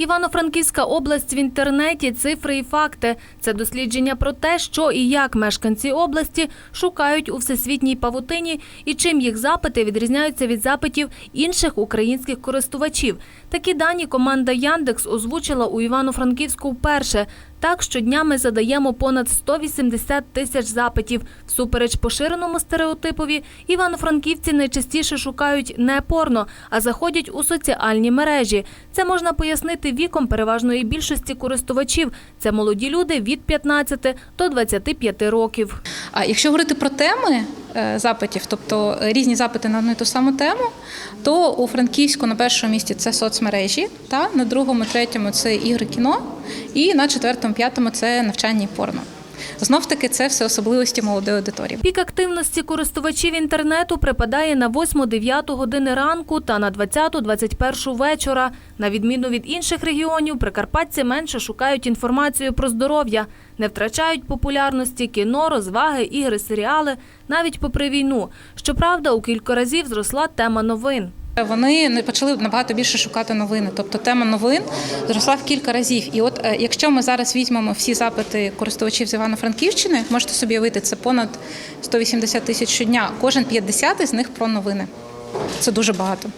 Івано-Франківська область в інтернеті, цифри і факти. Це дослідження про те, що і як мешканці області шукають у всесвітній павутині і чим їх запити відрізняються від запитів інших українських користувачів. Такі дані команда Яндекс озвучила у Івано-Франківську вперше. Так, щодня ми задаємо понад 180 тисяч запитів. Всупереч поширеному стереотипові, івано-франківці найчастіше шукають не порно, а заходять у соціальні мережі. Це можна пояснити віком переважної більшості користувачів. Це молоді люди від 15 до 25 років. А якщо говорити про теми запитів, тобто е, різні запити на одну і ту саму тему, то у Франківську на першому місці це соцмережі, та на другому, третьому це ігри кіно, і на четвертому, п'ятому це навчання і порно. Знов таки, це все особливості молодої аудиторії. Пік активності користувачів інтернету припадає на 8-9 години ранку та на 20-21 вечора. На відміну від інших регіонів, прикарпатці менше шукають інформацію про здоров'я, не втрачають популярності кіно, розваги, ігри, серіали, навіть попри війну. Щоправда, у кілька разів зросла тема новин. Вони почали набагато більше шукати новини. Тобто тема новин зросла в кілька разів. І от е, якщо ми зараз візьмемо всі запити користувачів з Івано-Франківщини, можете собі уявити, це понад 180 тисяч щодня. Кожен 50 з них про новини. Це дуже багато.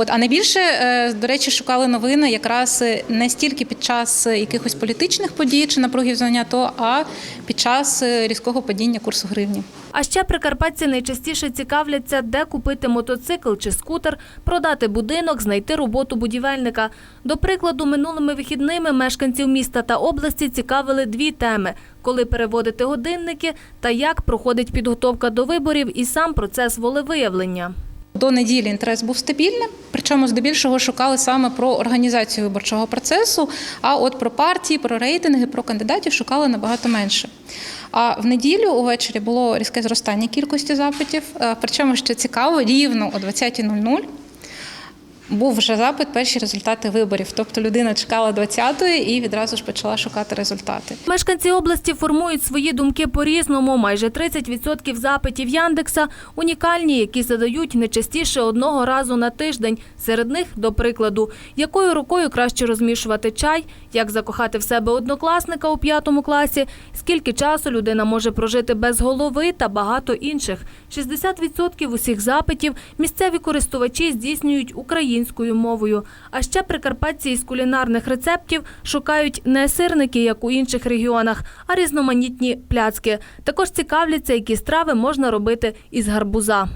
От, а найбільше, е, до речі, шукали новини якраз е, не стільки під час е, якихось політичних подій чи напругів знання, то а під час різкого падіння курсу гривні. А ще прикарпатці найчастіше цікавляться, де купити мотоцикл чи скутер, продати будинок, знайти роботу будівельника. До прикладу, минулими вихідними мешканців міста та області цікавили дві теми: коли переводити годинники та як проходить підготовка до виборів і сам процес волевиявлення. До неділі інтерес був стабільним, причому здебільшого шукали саме про організацію виборчого процесу. А от про партії, про рейтинги, про кандидатів шукали набагато менше. А в неділю увечері було різке зростання кількості запитів. Е, Причому що цікаво, рівно о 20.00 був вже запит перші результати виборів. Тобто людина чекала 20-ї і відразу ж почала шукати результати. Мешканці області формують свої думки по-різному. Майже 30% запитів Яндекса унікальні, які задають не частіше одного разу на тиждень. Серед них, до прикладу, якою рукою краще розмішувати чай, як закохати в себе однокласника у п'ятому класі, скільки часу людина може прожити без голови та багато інших. 60% усіх запитів місцеві користувачі здійснюють українською мовою. А ще прикарпатці із кулінарних рецептів шукають не сирники, як у інших регіонах, а різноманітні пляцки. Також цікавляться, які страви можна робити із гарбуза.